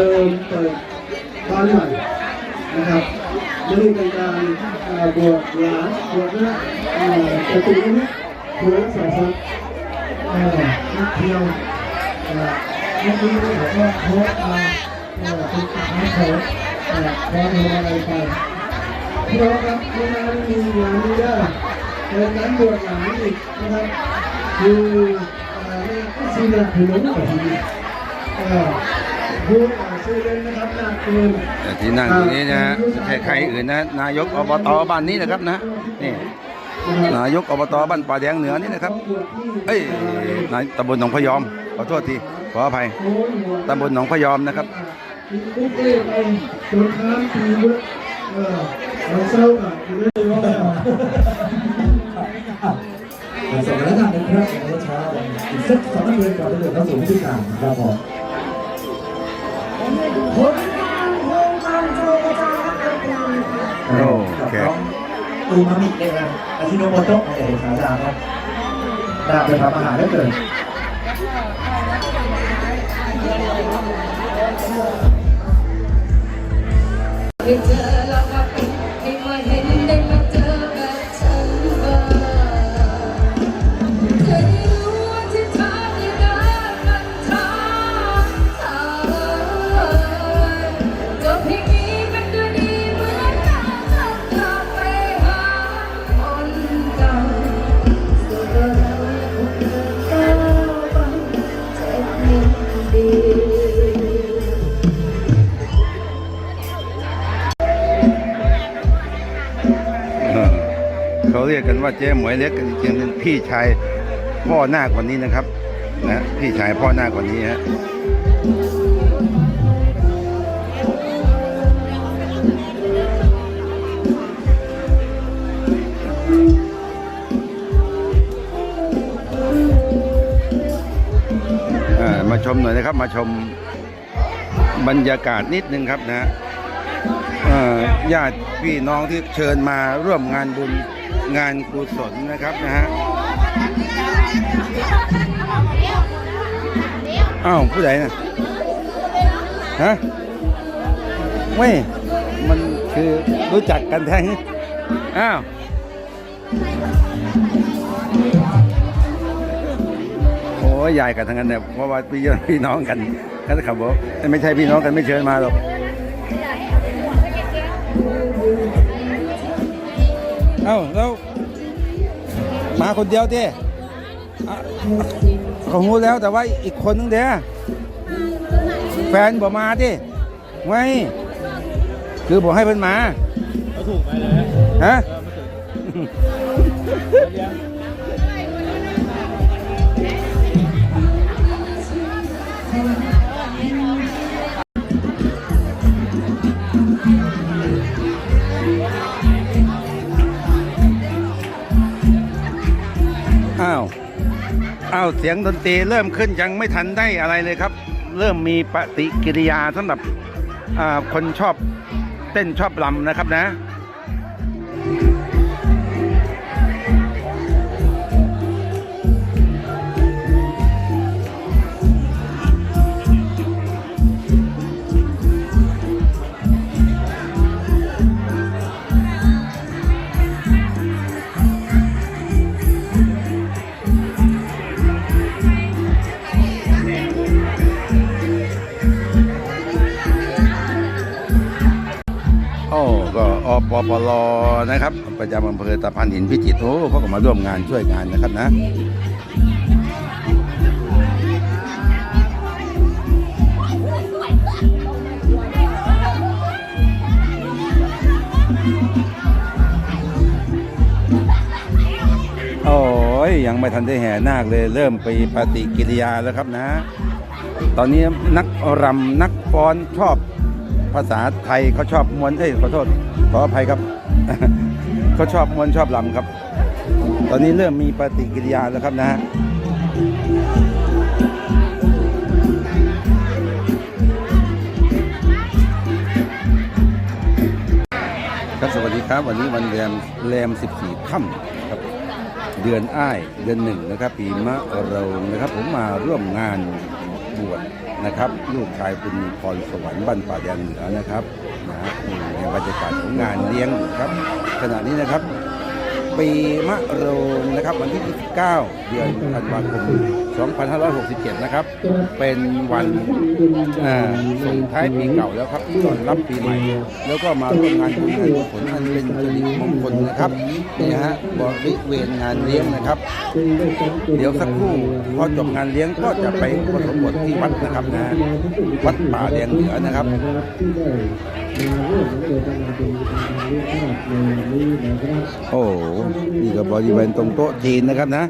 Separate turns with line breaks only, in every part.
เติมเปิดบ้านใหม่นะครับไม่ได้เป็นการเอ่อบวชหลานบวชนะเอ่อปฏิบัติเพื่อสาสาเอ่อนักเที่ยวเอ่อเมื่อกี้ผมก็โพสต์มาเอ่อเป็นสาโพสต์เอ่อพอทำอะไรไปพี่น้องครับที่นั่นมีหลานมีได้เป็นนั้นบวชหลานอีกนะครับคือเออนี่ซีนาถือหลงพ่อทีนี้เอ่อพูด นะครับนาเกิน
แต่ที่นั่งตรงนี้นะฮะไม่ใช่ใครอื่นนะนายกอบตบ้านนี้นะครับนะนี่นายกอบตบ้านป่าแดงเหนือนี่นะครับ เอ้ยนายตำบลหนองพยอมขอโทษทีขออภัยตำบลหนองพยอมนะครับ
ปุ๊บเอ้ไปจนค้างทีเว้ยเออเราเศร้าอะอยู่ได้เลยว่า
สถานการครั้งเมื่ อเช้าอีกสักสองนาทีก่อนจะเดินเข้าสู่พิธีการครับผม
โอ้แขก
อูมามิเองนะอาชิโนโมโตะเอกสารดาครับดาบไปทำอาหารได้เกิน
เจอแล้วก็ปิด เจ๊หมวยเล็
กจริงๆเป็นพี่ชายพ่อหน้ากว่านี้นะครับนะพี่ชายพ่อหน้ากว่านี้ฮะมาชมหน่อยนะครับ มาชมบรรยากาศนิดนึงครับนะญาติพี่น้องที่เชิญมาร่วมงานบุญ งานกุศลนะครับนะฮะอ้าวผู้ใดนะฮะไม่มันคือรู้จักกันแท้งอ้าวโอ้ยายกันทั้งนั้นเนี่ยเพราะว่าพี่พี่น้องกันก็ขับบอกไม่ใช่พี่น้องกันไม่เชิญมาหรอก อ้าแล้วมาคนเดียวดิอะเขารู้แล้วแต่ว่าอีกคนนึงเด้อแฟนบอกมาดิไม่คือบอกให้เพิ่นมา
เขาถูกไปเลย
ฮะ อ้าวเสียงดนตรีเริ่มขึ้นยังไม่ทันได้อะไรเลยครับ เริ่มมีปฏิกิริยาสำหรับคนชอบเต้นชอบรำนะครับนะ ปลนะครับประจำอำเภอตะพานหินพิจิตรโอ้เขาก็มาร่วมงานช่วยงานนะครับนะโอ้ยยังไม่ทันได้แห่นาคเลยเริ่มไปปฏิกิริยาแล้วครับนะ ตอนนี้นักรำนักฟ้อนชอบ ภาษาไทยเขาชอบมวนเอ้ยขอโทษขออภัยครับเขาชอบมวนชอบรำครับ ตอนนี้เริ่มมีปฏิกิริยาแล้วครับนะฮะครับสวัสดีครับวันนี้วันแรมแรม 14ค่ำครับเดือนอ้ายเดือนหนึ่งนะครับ ปีมะเรานะครับ ผมมาร่วมงานบวช นะครับลูกชายคุณพรสวรรค์บ้านป่าแดงเหนือนะครับนะฮะในบรรยากาศของงานเลี้ยงครับ ขณะนี้นะครับ ปีมะโรงนะครับวันที่ 29 เดือนธันวาคม 2567 นะครับ เป็นวันส่งท้ายปีเก่าแล้วครับต้อนรับปีใหม่ แล้วก็มาร่วมงานบุญงานกุศลอันเป็นสิริมงคลนะครับนี่ฮะบริเวณงานเลี้ยงนะครับ เดี๋ยวสักครู่พอจบงานเลี้ยงก็จะไปอุปสมบทที่วัดนะครับนะวัดป่าแดงเหนือนะครับ
ที่ได้มาร่วมในกระบ
โอ้นี่ก็บริเวณตรงโต๊ะจีนนะครับนะ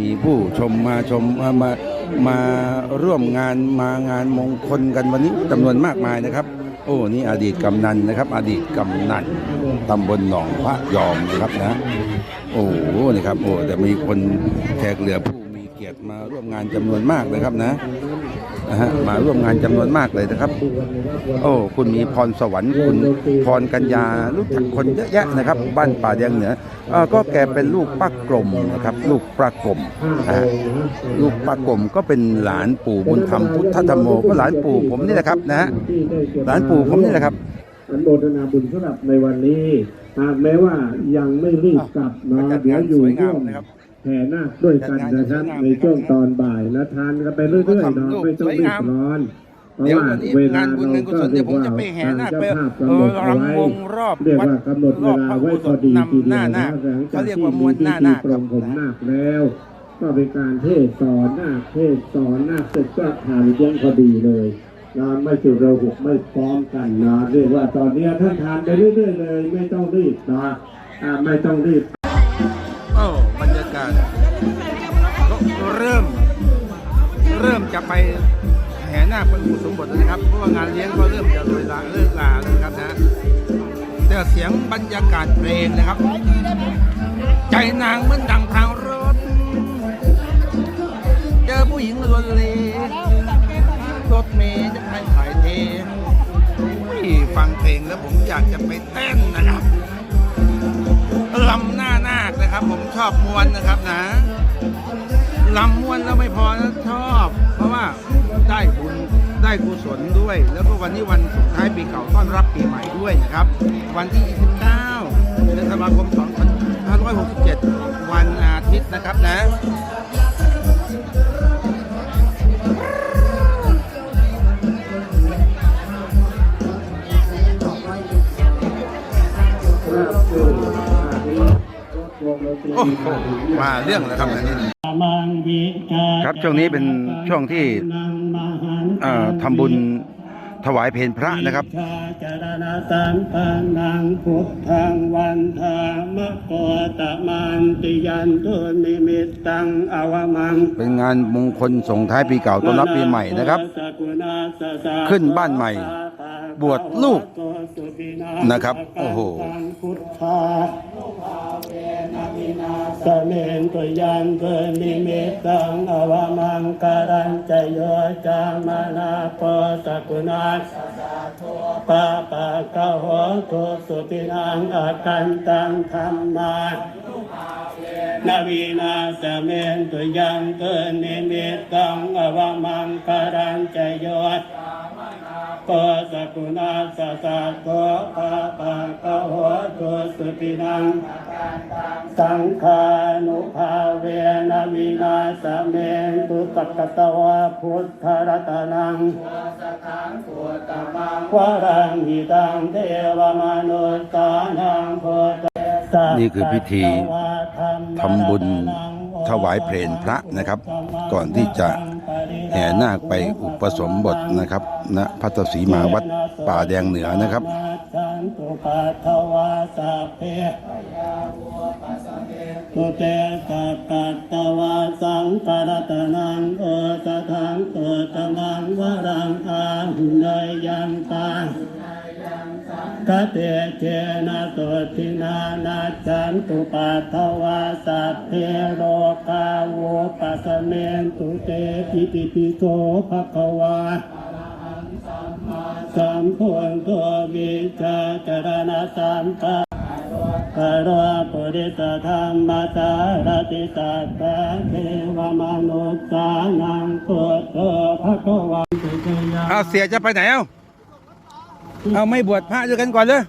มีผู้ชมมาชมมามามาร่วมงานมางานมงคลกันวันนี้จำนวนมากมายนะครับ โอ้นี่อดีตกำนันนะครับ อดีตกำนันตำบลหนองพระยอมนะครับนะ โอ้โหนี่ครับโอ้แต่มีคนแขกเหลือผู้มีเกียรติมาร่วมงานจำนวนมากเลยครับนะ นะฮะมาร่วมงานจำนวนมากเลยนะครับ โอ้คุณมีพรสวรรค์คุณพรกัญญารู้จักคนเยอะแยะนะครับ บ้านป่าแดงเหนือเออก็แกเป็นลูกป้ากลมนะครับ ลูกป้ากลมอ่าลูกป้ากลมก็เป็นหลานปู่บุญธรรมพุทธธรรมโมก็หลานปู่ผมนี่แหละครับนะฮะหลานปู่ผมนี่แหละครับ
อันโมทนาบุญสำหรับในวันนี้หากแม้ว่ายังไม่รีบกลับมา
จัด
เดี๋ย
งา
วนอยู่
สวย
ร่
งาวม
ม
นะครับ
แห่นาคด้วยกันนะครับในช่วงตอนบ่ายนะทานกันไปเรื่อยๆเนาะไม่ต้องรีบร้อนเพราะ
เดี๋ยว
ว่า
วันนี้
เว
งา
ลาน
บุญ
เรา
งานกุ
ก็
ศล
เรี
เดี๋
ย
ยว
ก
ผม
ว่า
จะไปแห่นาค
ทาง
ไป
เจ้าภาพ
เอกำ
หน
อ
ดเอาไว้
รำวงรอบ
เรียก
วัด
ว่ากำหนดเวลาไว้พอดีทีเดียวนะหลังจาก
เขาเรียก
ที่
ว่าม
มี
วลห
พิ
น้า
ธี
นาค
ปรงผมนาคแล้วก็เป็นการเทศสอนนาคเทศสอนนาคเสร็จก็ทานเที่ยงพอดีเลยนะไม่จุดระหุกไม่พร้อมกันนะเรียกว่าตอนนี้ท่านทานไปเรื่อยๆเลย ไม่ต้องรีบนะอ่าไม่ต้องรีบ
จะไปแห่หน้าคไปอุปสมบทนะครับ เพราะว่างานเลี้ยงก็เริ่มจะเลยลาเลิกลาแล้วนะครับนะแต่เสียงบรรยากาศเพลงนะครับ ใจนางเหมือนดังทางรถ เจอผู้หญิงลวนเลรถเมย์จะให้ถ่ายเทฟังเพลงแล้วผมอยากจะไปเต้นนะครับลำหน้านาคนะครับ ผมชอบมวนนะครับนะ ลำม้วนแล้วไม่พอนะชอบ เพราะว่าได้บุญได้กุศลด้วย แล้วก็วันนี้วันสุดท้ายปีเก่าต้อนรับปีใหม่ด้วยนะครับ วันที่ 29เดือนธันวาคม 2567 วันอาทิตย์นะครับนะ โอ้โหมาเรื่องแล้วครับอันนี้ครับช่วงนี้เป็นช่วงที่เอ่อทำบุญถวายเพลพระนะครับ
จารณะสังฆานังพุทธังวันธามะโกตะมันติยันตุนิมิตตังอวมัง
เป็นงานมงคลส่งท้ายปีเก่าต้อนรับปีใหม่นะครับ ขึ้นบ้านใหม่ บวชลูกนะครับ โอ้โห
สเมนตุยังเกินิมิตังอวมังการันจโยจามานาปสกุณาปะปะกะโหตุสุตินังอากันตังธรรมานาวีนาสเมนตุยังเกินิมิตตังอวมังการันจโย ปะสกุณาสะสะโกปะปะกะโหตุสุปินัง สังฆานุภาเวนะวินาสเมนตุสักกตวะพุทธรัตนังวารังหิตังเทวมนุษสานังโพธ
นี่คือพิธีทำบุญถวายเพลงพระนะครับ ก่อนที่จะ แห่นาคไปอุปสมบทนะครับณพัทศีมาวัดป่าแดงเหนือนะครับ
ตุเตตสัพปัตตวาสังกรตนังโอตทังโอตมังวรังอาหุนยยังตัง กเตเจนะโตทินานาจันตุปัทวาสัพเพโรกาโวปัสเมนตุเตปิติปิโสภะคะวาสัมพุทโธวิจาจารณะสัมปะกโรปุริสธรรมสารติสัตตะเทวมนุษสานังพุทโธภะคะวัน
เอาเสียจะไปไหนเอ้า เอาไม่บวชพระด้วยกันก่อนเลย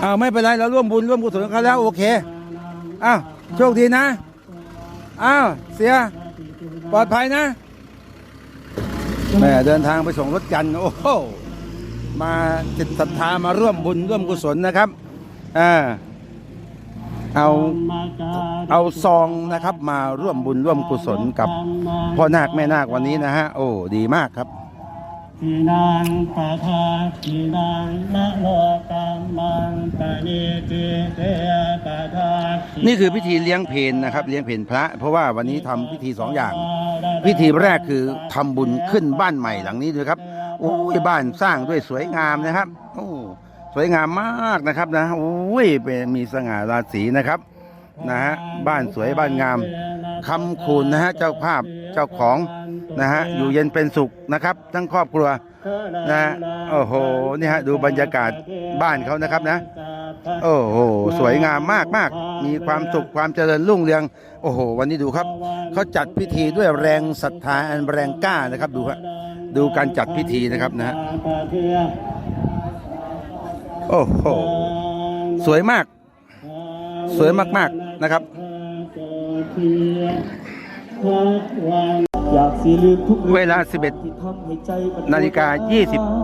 เอาไม่เป็นไรเราร่วมบุญร่วมกุศลกับเขาแล้วโอเคอ้าวโชคดีนะอ้าวเสียปลอดภัยนะแม่เดินทางไปส่งรถกันโอ้โหมาจิตศรัทธามาร่วมบุญร่วมกุศลนะครับอ่า เอาเอาซองนะครับมาร่วมบุญร่วมกุศลกับพ่อนาคแม่นาควันนี้นะฮะโอ้ดีมากครับ
ทีนังปะทาทีนังมะโลกัมมังปะนิจิเตปะทา
นี่คือพิธีเลี้ยงเพลนะครับ เลี้ยงเพลพระ เพราะว่าวันนี้ทำพิธีสองอย่าง พิธีแรกคือทำบุญขึ้นบ้านใหม่หลังนี้ด้วยครับโอ้ยบ้านสร้างด้วยสวยงามนะครับ โอ้ สวยงามมากนะครับนะโอ้ยเป็นมีสง่าราศีนะครับนะฮะบ้านสวยบ้านงามคำคูณนะฮะเจ้าภาพเจ้าของนะฮะอยู่เย็นเป็นสุขนะครับ ทั้งครอบครัวนะโอ้โหนี่ฮะดูบรรยากาศบ้านเขานะครับนะ โอ้โหสวยงามมากมากมีความสุขความเจริญรุ่งเรือง โอ้โห วันนี้ดูครับเขาจัดพิธีด้วยแรงศรัทธาอันแรงกล้านะครับดูฮะดูการจัดพิธีนะครับนะฮะ โอ้โห สวยมาก สวยมากๆนะครับ
อยากสิลืมทุก
เวลา 11
ที่ทำให้ใจมัน
นาฬิกา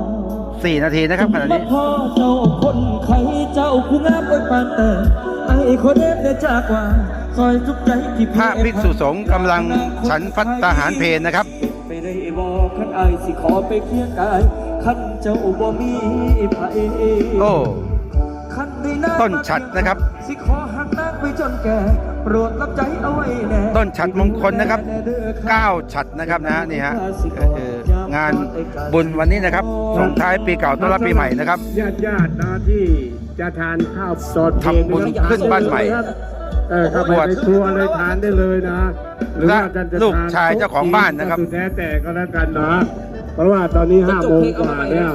24 นาทีนะครับขณะนี้
พ่อเจ้าคนไข้เจ้าผู้งามโอ้ยปานแต่ไอ้คนเด็ดเนี่ยจากว่าซอยทุกใจที่
พระภิกษุสงฆ์กำลังฉันพัตตาหารเพลนะครับ
ไปได้บอกขันไอายสิขอไปเคียงกายขัน เจ้าบ่มีไผ
โอ้
ขันได้นา
ต้นฉัดนะครับ
สิขอหักนางไปจนแก่โปรดรับใจเอาไว้แน่
ต้นฉัดมงคลนะครับ9ฉัดนะครับนะฮะนี่ฮะเอ่องานบุญวันนี้นะครับส่งท้ายปีเก่าต้อนรับปีใหม่นะครับ
ญาติญาติๆนะที่จะทานข้าวสด
ทำบุญขึ้นบ้านใหม่
เออเข้าไป
บวช
ในครัวเลยทานได้เลยนะหรือว่าท่านจะ
ลูก
ทน
ชายเจ้าของบ้านนะครับ
ก็สุดแท้แต่ก็แล้วกันนะ เพราะว่าตอนนี้ห้าโมงกว่าแล้ว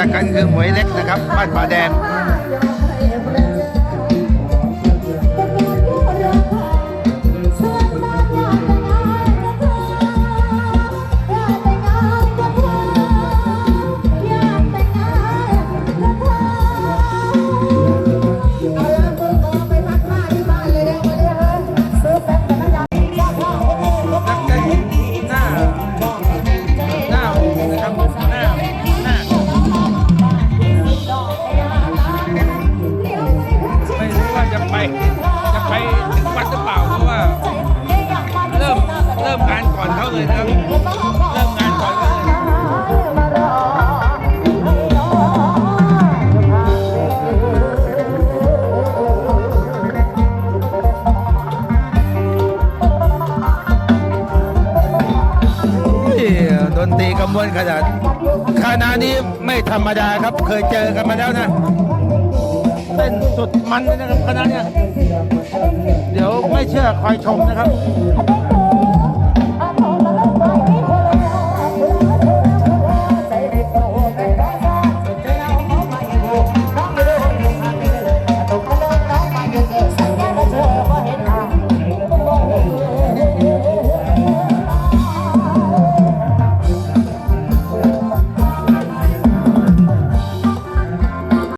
จาที่รู้
จักกันคื
อหมวยเล็กนะครับบ้านป่าแดง ธรรมดาครับเคยเจอกันมาแล้วนะเต้นสุดมันเลยนะครับคณะเนี้ยเดี๋ยวไม่เชื่อคอยชมนะครับ